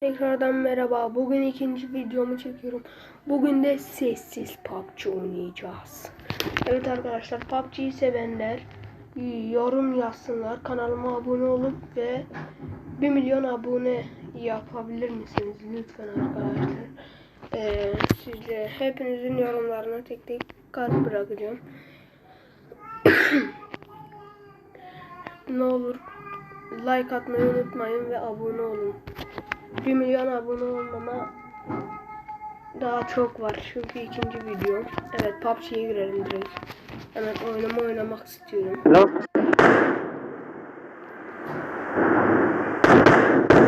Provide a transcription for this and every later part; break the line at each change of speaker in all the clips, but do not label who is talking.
Tekrardan merhaba. Bugün ikinci videomu çekiyorum. Bugün de sessiz PUBG oynayacağız. Evet arkadaşlar PUBG'yi sevenler yorum yazsınlar. Kanalıma abone olup ve 1 milyon abone yapabilir misiniz lütfen arkadaşlar. Ee, size hepinizin yorumlarına tek tek kalp bırakacağım. ne olur like atmayı unutmayın ve abone olun. 1 milyon abone olmama daha çok var çünkü ikinci video. Evet PUBG'ye girelim direkt. Hemen oynama oynamak istiyorum.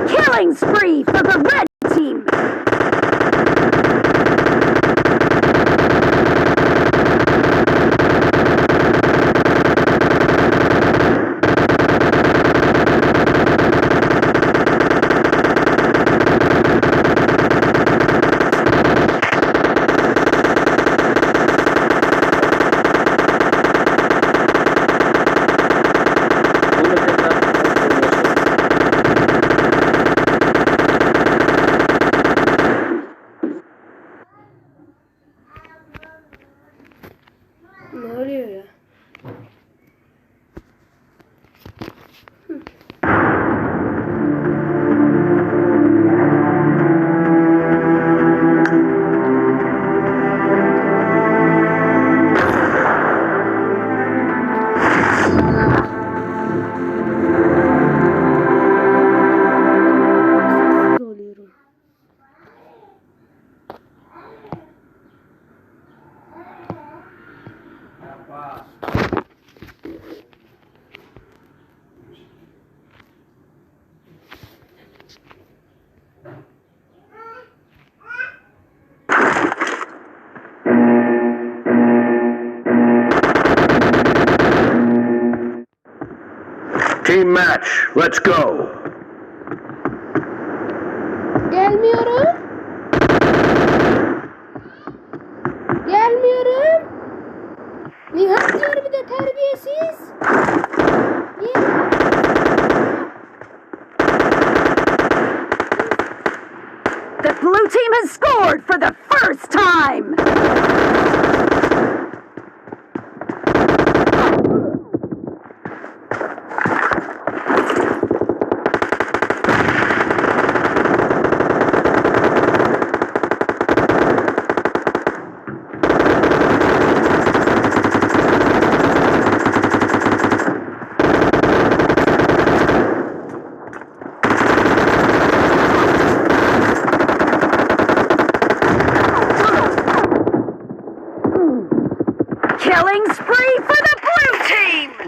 Killing spree for the red Team
match, let's go.
Gelmiyorum. Gelmiyorum. Nihat diyor bir de terbiyesiz. Niye?
The blue team has scored for the first time! Killing spree for the blue team!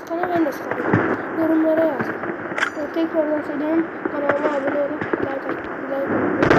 Bana sıkana ben de sıkarım. Yorumlara yazın. Tekrardan söylüyorum. Kanalıma abone olup like at. Like atmayı.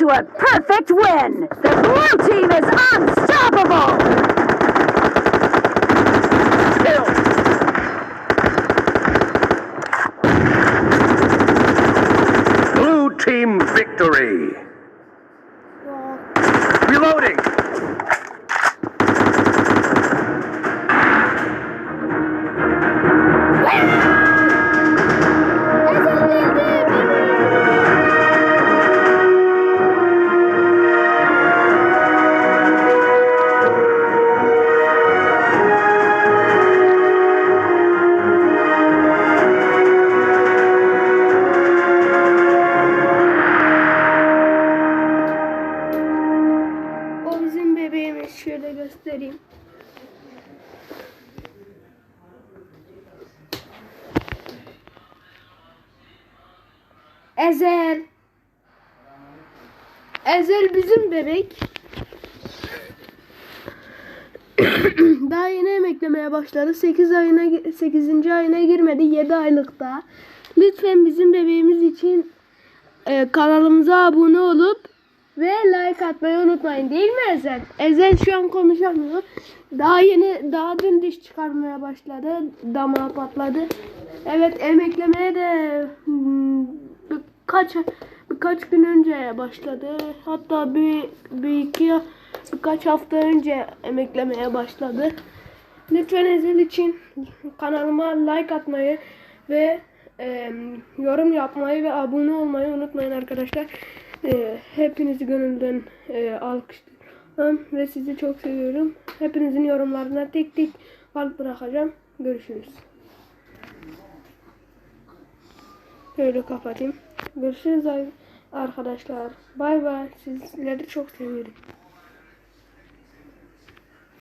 To
a perfect win! The blue team is unstoppable!
Kill! Blue team victory!
Bak.
Reloading!
Şöyle göstereyim. Ezel. Ezel bizim bebek. Daha yeni emeklemeye başladı. 8 ayına 8. ayına girmedi. 7 aylıkta. Lütfen bizim bebeğimiz için e, kanalımıza abone olup ve like atmayı unutmayın değil mi Ezel? Ezel şu an konuşamıyor. Daha yeni, daha dün diş çıkarmaya başladı. Damağı patladı. Evet emeklemeye de hmm, birkaç birkaç gün önce başladı. Hatta bir, bir iki birkaç hafta önce emeklemeye başladı. Lütfen Ezel için kanalıma like atmayı ve e, yorum yapmayı ve abone olmayı unutmayın arkadaşlar. E, hepinizi gönülden e, alkışlıyorum ve sizi çok seviyorum. Hepinizin yorumlarına tek tek kalp bırakacağım. Görüşürüz. Şöyle kapatayım. Görüşürüz arkadaşlar. Bay bay. Sizleri çok seviyorum.